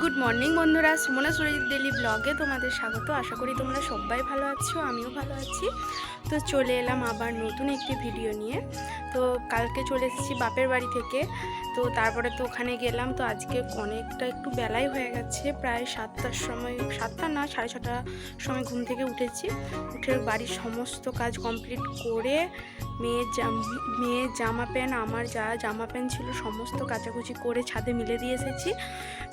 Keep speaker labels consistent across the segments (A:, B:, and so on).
A: Good morning বন্ধুরা। Sumana Surajit daily ব্লগে তোমাদের স্বাগত। আশা করি তোমরা সবাই ভালো আছো, আমিও ভালো আছি। তো চলে এলাম আবার নতুন একটি ভিডিও নিয়ে। তো কালকে চলে এসেছি বাপের বাড়ি থেকে। তো তারপরে তো ওখানে গেলাম। তো আজকে অনেকটা একটু বেলাই হয়ে গেছে। প্রায় সাতটার সময়, সাতটা না, সাড়ে ছটার সময় ঘুম থেকে উঠেছি। উঠে বাড়ির সমস্ত কাজ কমপ্লিট করে মেয়ের জাম, মেয়ের জামা প্যান্ট, আমার যা জামা প্যান্ট ছিল, সমস্ত কাচাকুচি করে ছাদে মিলে দিয়ে এসেছি।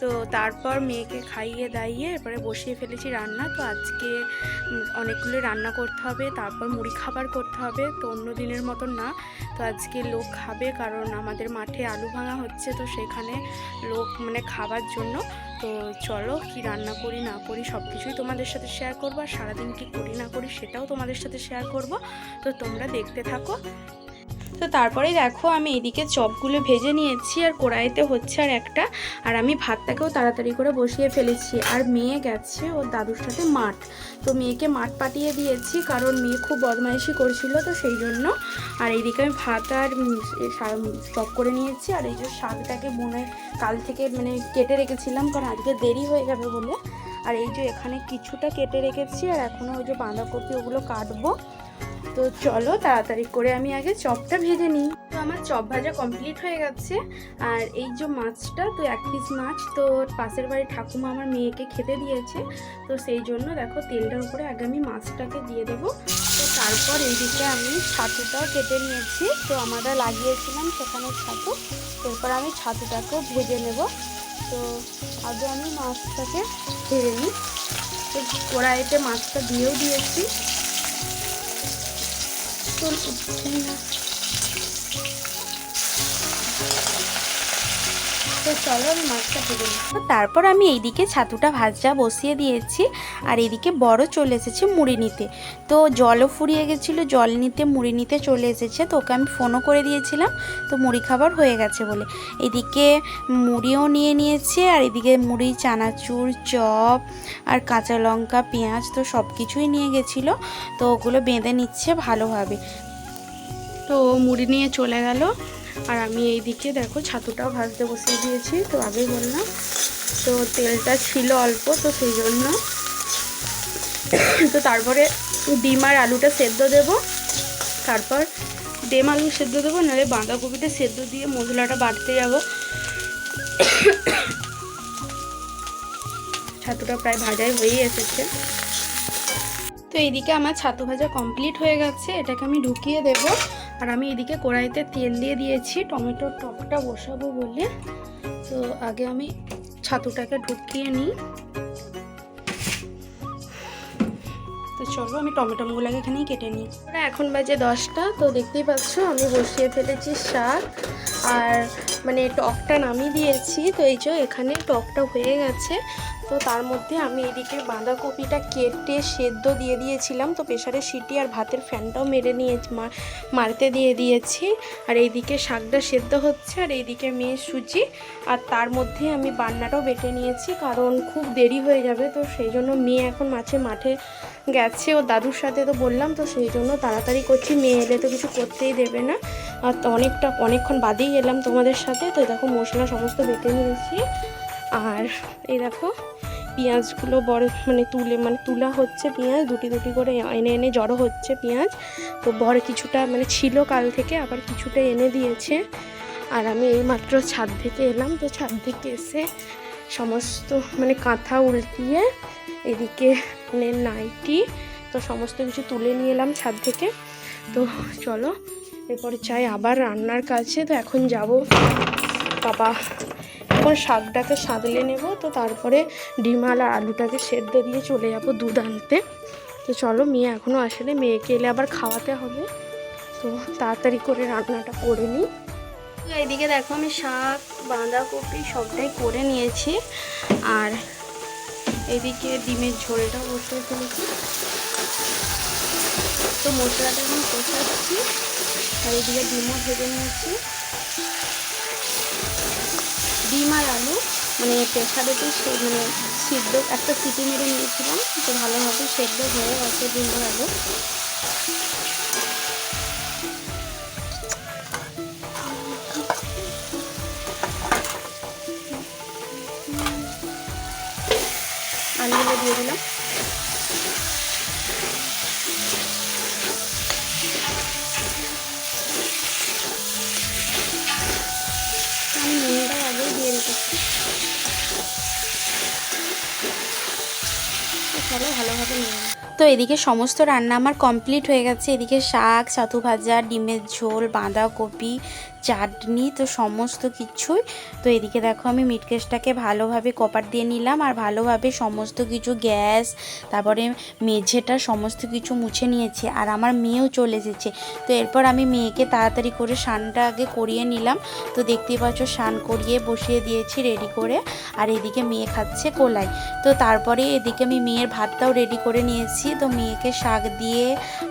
A: তো তারপর মেয়েকে খাইয়ে দাইয়ে এরপরে বসিয়ে ফেলেছি রান্না। তো আজকে অনেকগুলো রান্না করতে হবে, তারপর মুড়ি খাবার করতে হবে, তো অন্য দিনের মতন না। তো আজকে লোক খাবে কারণ আমাদের মাঠে আলু ভাঙা হচ্ছে, তো সেখানে লোক মানে খাবার জন্য। তো চলো কি রান্না করি, না করি সব কিছুই তোমাদের সাথে শেয়ার করব, আর সারাদিন কি করি, না করি, সেটাও তোমাদের সাথে শেয়ার করব। তো তোমরা দেখতে থাকো। তো তারপরে দেখো আমি এদিকে চপগুলো ভেজে নিয়েছি আর কড়াইতে হচ্ছে আর একটা। আর আমি ভাতটাকেও তাড়াতাড়ি করে বসিয়ে ফেলেছি। আর মেয়ে গেছে ওর দাদুর সাথে মাঠ। তো মেয়েকে মাঠ পাঠিয়ে দিয়েছি কারণ মেয়ে খুব বদমাইশি করছিল তো সেই জন্য। আর এইদিকে আমি ভাত আর চপ করে নিয়েছি। আর এই যে শাকটাকে বোনে কাল থেকে মানে কেটে রেখেছিলাম কারণ আজকে দেরি হয়ে যাবে বলে। আর এই যে এখানে কিছুটা কেটে রেখেছি আর এখনও ওই যে বাঁধাকপি ওগুলো কাটবো। তো চলো তাড়াতাড়ি করে আমি আগে চপটা ভেজে নিই। তো আমার চপ ভাজা কমপ্লিট হয়ে গেছে। আর এই যে মাছটা, তো এক পিস মাছ, তো পাশের বাড়ি ঠাকুমা আমার মেয়েকে খেতে দিয়েছে। তো সেই জন্য দেখো তেলটার উপরে আগে আমি মাছটাকে দিয়ে দেবো। তো তারপর এইদিকে আমি ছাতুটাও কেটে নিয়েছি। তো আমরা লাগিয়েছিলাম সেখানে ছাতু। এরপর আমি ছাতুটাকেও ভেজে নেব। তো আগে আমি মাছটাকে ভেজে নিই। তো কড়াইতে মাছটা দিয়েও দিয়েছি। চল উঠছে না। তো চলো আমি মাছটা তারপর আমি এইদিকে ছাতুটা ভাজা বসিয়ে দিয়েছি আর এদিকে বড় চলে এসেছে মুড়ি নিতে। তো জলও ফুরিয়ে গেছিল, জল নিতে, মুড়ি নিতে চলে এসেছে। তো ওকে আমি ফোনও করে দিয়েছিলাম, তো মুড়ি খাবার হয়ে গেছে বলে। এদিকে মুড়িও নিয়ে নিয়েছে আর এদিকে মুড়ি, চানাচুর, চপ আর কাঁচা লঙ্কা, পেঁয়াজ তো সব কিছুই নিয়ে গেছিল। তো ওগুলো বেঁধে নিচ্ছে ভালোভাবে। তো মুড়ি নিয়ে চলে গেল। আর আমি এইদিকে দেখো ছাতুটাও ভাজতে বসিয়ে দিয়েছি, তো আগেই বললাম। তো তেলটা ছিল অল্প, তো সেই জন্য। তো তারপরে ডিম আর আলুটা সেদ্ধ দেব। তারপর ডিম, আলু সেদ্ধ দেবো, নাহলে বাঁধাকপিটা সেদ্ধ দিয়ে মশলাটা বাটতে যাব। ছাতুটা প্রায় ভাজাই হয়েই এসেছে। তো এইদিকে আমার ছাতু ভাজা কমপ্লিট হয়ে গেছে, এটাকে আমি ঢুকিয়ে দেব। আর আমি এদিকে কড়াইতে তেল দিয়ে দিয়েছি, টমেটোর টকটা বসাবো বলে। তো আগে আমি ছাতুটাকে ঢুকিয়ে নিই। তো চলো আমি টমেটোগুলোকে এখানেই কেটে নিই। এখন বাজে দশটা, তো দেখতেই পাচ্ছ আমি বসিয়ে ফেলেছি শাক। আর মানে টকটা নামিয়ে দিয়েছি, তো এই যে এখানে টকটা হয়ে গেছে। তো তার মধ্যে আমি এদিকে বাঁধাকপিটা কেটে সেদ্ধ দিয়ে দিয়েছিলাম। তো প্রেশারের সিটি আর ভাতের ফ্যানটাও মেরে নিয়ে মারতে দিয়ে দিয়েছি। আর এইদিকে শাকটা সেদ্ধ হচ্ছে আর এইদিকে মেয়ে সুজি। আর তার মধ্যে আমি বান্নাটাও বেটে নিয়েছি কারণ খুব দেরি হয়ে যাবে। তো সেই জন্য মেয়ে এখন মাছে মাঠে গেছে। ও দাদুর সাথে তো বললাম, তো সেই জন্য তাড়াতাড়ি করছি। মেয়ে এলে তো কিছু করতেই দেবে না। আর অনেকটা, অনেকক্ষণ বাদেই এলাম তোমাদের সাথে। তো দেখো মশলা সমস্ত বেটে নিয়েছি। আর এই দেখো, পেঁয়াজগুলো বড় মানে তুলে মানে তুলা হচ্ছে পেঁয়াজ, দুটি দুটি করে এনে এনে জড়ো হচ্ছে পেঁয়াজ। তো বড় কিছুটা মানে ছিল কাল থেকে, আবার কিছুটা এনে দিয়েছে। আর আমি এইমাত্র ছাদ থেকে এলাম, তো ছাদ থেকে এসে সমস্ত মানে কাঁথা উল্টিয়ে এদিকে মানে নাইটি, তো সমস্ত কিছু তুলে নিয়ে এলাম ছাদ থেকে। তো চলো, এরপর চাই আবার রান্নার কাছে, তো এখন যাব। বাবা এখন শাকটাকে সাদলে নেব, তো তারপরে ডিমাল আর আলুটাকে সেদ্ধ দিয়ে চলে যাব দুধ আনতে। তো চলো, মেয়ে এখনও আসলে মেয়েকে এলে আবার খাওয়াতে হবে। তো তাড়াতাড়ি করে রান্নাটা করে নিই। তো এইদিকে দেখো, আমি শাক, বাঁধাকপি সবটাই করে নিয়েছি। আর এদিকে ডিমের ঝোলটা বসিয়ে ফেলেছি তো মশলাটা এখন কষাচ্ছি। আর এদিকে ডিমও ভেজে নিয়েছি। ডিম আর আলু মানে প্রেশারেতে সে মানে সিদ্ধ, একটা সিটি মেরে নিয়েছিলাম, তো ভালোভাবে সেদ্ধ হয়ে গেছে ডিম আর আলু।
B: আলুগুলো দিয়ে দিলাম। ভালোভাবে নিয়ে তো এদিকে সমস্ত রান্না আমার কমপ্লিট হয়ে গেছে। এদিকে শাক, ছাতু ভাজা, ডিমের ঝোল, বাঁধাকপি চাটনি, তো সমস্ত কিছুই। তো এদিকে দেখো আমি মিটকেসটাকে ভালোভাবে কপার দিয়ে নিলাম আর ভালোভাবে সমস্ত কিছু গ্যাস, তারপরে মেঝেটা সমস্ত কিছু মুছে নিয়েছে আর আমার মেয়েও চলে এসেছে। তো এরপর আমি মেয়েকে তাড়াতাড়ি করে স্নানটা আগে করিয়ে নিলাম। তো দেখতেই পাচ্ছ স্নান করিয়ে বসিয়ে দিয়েছি রেডি করে আর এদিকে মেয়ে খাচ্ছে কোলাই তো তারপরে এদিকে আমি মেয়ের ভাতটাও রেডি করে নিয়েছি। তো মেয়েকে শাক দিয়ে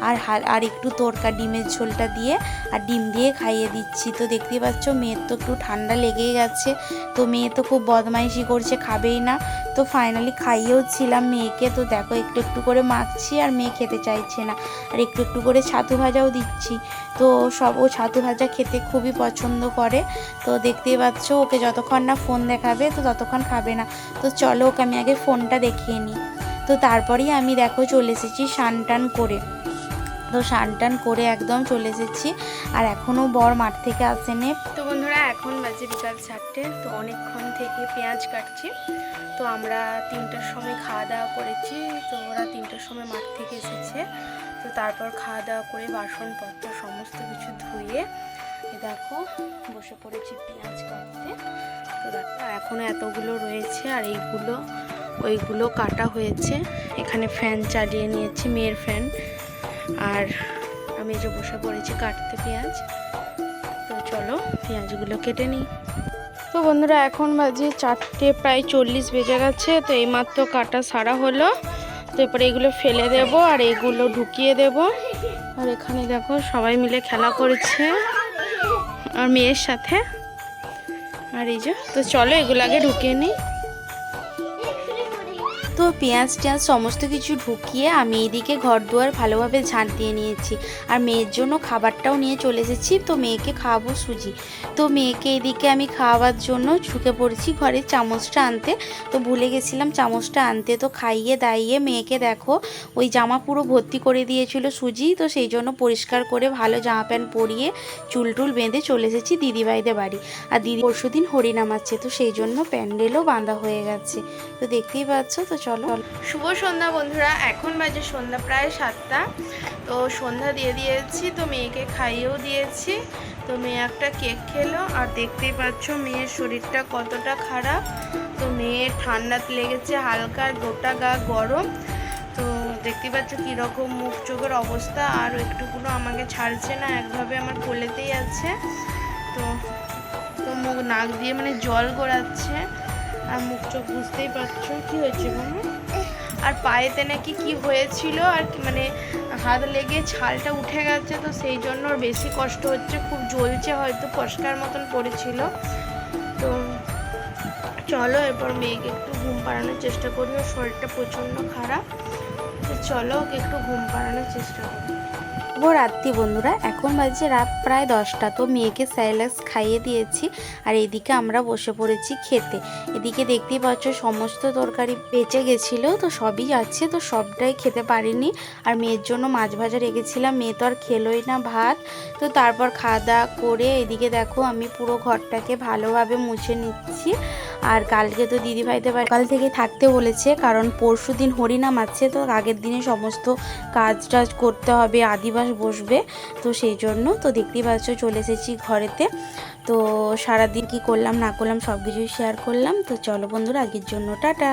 B: আর আর একটু তরকা, ডিমের ঝোলটা দিয়ে আর ডিম দিয়ে খাইয়ে দিচ্ছি। তো দেখতেই পাচ্ছ, মেয়ের তো একটু ঠান্ডা লেগেই গেছে। তো মেয়ে তো খুব বদমাইশি করছে, খাবেই না। তো ফাইনালি খাইয়েও ছিলাম মেয়েকে। তো দেখো, একটু একটু করে মাখছি আর মেয়ে খেতে চাইছে না। আর একটু একটু করে ছাতু ভাজাও দিচ্ছি। তো সব, ও ছাতু ভাজা খেতে খুবই পছন্দ করে। তো দেখতেই পাচ্ছ, ওকে যতক্ষণ না ফোন দেখাবে, তো ততক্ষণ খাবে না। তো চলো, ওকে আমি আগে ফোনটা দেখিয়ে নিই। তো তারপরেই আমি দেখো, চলে এসেছি স্নান টান করে। তো স্নান টান করে একদম চলে এসেছি। আর এখনও বর মাঠ থেকে আসেনি। তো বন্ধুরা, এখন বাজে বিকাল চারটে, তো অনেকক্ষণ থেকে পেঁয়াজ কাটছি। তো আমরা তিনটার সময় খাওয়া দাওয়া করেছি, তো ওরা তিনটার সময় মাঠ থেকে এসেছে। তো তারপর খাওয়া দাওয়া করে বাসনপত্র সমস্ত কিছু ধুয়ে দেখো, বসে পড়েছি পেঁয়াজ কাটতে। তো দেখো এখনও এতগুলো রয়েছে আর এইগুলো, ওইগুলো কাটা হয়েছে। এখানে ফ্যান চালিয়ে নিয়েছি, মেয়ের ফ্যান। আর আমি যে বসে পড়েছি কাটতে পেঁয়াজ। তো চলো, পেঁয়াজগুলো কেটে নিই। তো বন্ধুরা, এখন বাজে চারটে, প্রায় চল্লিশ বেজে গেছে। তো এইমাত্র কাটা সারা হলো। তো এরপরে এগুলো ফেলে দেব আর এগুলো ঢুকিয়ে দেব। আর এখানে দেখো, সবাই মিলে খেলা করছে। আর মেয়ের সাথে। আর এই যে, তো চলো এগুলো আগে ঢুকিয়ে নিই। তো পেঁয়াজ টেঁয়াজ সমস্ত কিছু ঢুকিয়ে আমি এদিকে ঘর দুয়ার ভালোভাবে ঝাঁট দিয়ে নিয়েছি। আর মেয়ের জন্য খাবারটাও নিয়ে চলে এসেছি, তো মেয়েকে খাওয়াবো সুজি। তো মেয়েকে এদিকে আমি খাওয়াবার জন্য ঝুঁকে পড়েছি ঘরে চামচটা আনতে। তো ভুলে গেছিলাম চামচটা আনতে। তো খাইয়ে দাইয়ে মেয়েকে দেখো, ওই জামা পুরো ভর্তি করে দিয়েছিল সুজি। তো সেই জন্য পরিষ্কার করে ভালো জামা প্যান্ট পরিয়ে চুল টুল বেঁধে চলে এসেছি দিদিভাইদের বাড়ি। আর দিদি পরশু দিন হরিনাম আছে, তো সেই জন্য প্যান্ডেলও বাঁধা হয়ে গেছে। তো দেখতেই পাচ্ছ, তো চলো। শুভ সন্ধ্যা বন্ধুরা, এখন বাজে সন্ধ্যা প্রায় সাতটা। তো সন্ধ্যা দিয়ে দিয়েছি, তো মেয়েকে খাইয়েও দিয়েছি। তো মেয়ে একটা কেক খেলো, আর দেখতেই পাচ্ছ মেয়ের শরীরটা কতটা খারাপ। তো মেয়ের ঠান্ডা লেগেছে হালকা, গোটা গা গরম। তো দেখতেই পাচ্ছ কীরকম মুখ চোখের অবস্থা, আর একটুকুনো আমাকে ছাড়ছে না, একভাবে আমার কোলেতেই আছে। তো তো মুখ নাক দিয়ে মানে জল গড়াচ্ছে। আর মুখ চোখ বুঝতেই পারছ কি হয়েছে মামা আর পায়েতে নাকি কি হয়েছিল আর মানে হাত লেগে ছালটা উঠে গেছে তো সেই জন্য ওর বেশি কষ্ট হচ্ছে, খুব জ্বলছে হয়তো ফসকার মতন পড়েছিল। তো চলো এরপর মেয়েকে একটু ঘুম পাড়ানোর চেষ্টা করি, ওর শরীরটা প্রচণ্ড খারাপ। তো চলো ওকে একটু ঘুম পাড়ানোর চেষ্টা করি। শুভ রাত্রি বন্ধুরা। এখন বাজে রাত প্রায় দশটা, তো মেয়েকে স্যালাক্স খাইয়ে দিয়েছি আর এদিকে আমরা বসে পড়েছি খেতে। এদিকে দেখতেই পাচ্ছ সমস্ত তরকারি বেঁচে গেছিল, তো সবই আছে তো সবটাই খেতে পারিনি। আর মেয়ের জন্য মাছ ভাজা রেখেছিলাম, মেয়ে তো আর খেলোই না ভাত। তো তারপর খাওয়া দাওয়া করে এদিকে দেখো আমি পুরো ঘরটাকে ভালোভাবে মুছে নিচ্ছি। আর কালকে তো দিদিভাইদের কাল থেকে থাকতে বলেছে, কারণ পরশু দিন হরিনাম আছে তো আগের দিনে সমস্ত কাজ টাজ করতে হবে, আদিবাস বসবে, তো সেই জন্য তো দেখতেই পাচ্ছ চলে এসেছি ঘরেতে। তো সারাদিন কি করলাম না করলাম সব কিছুই শেয়ার করলাম, তো চলো বন্ধুরা, আগের জন্য টাটা।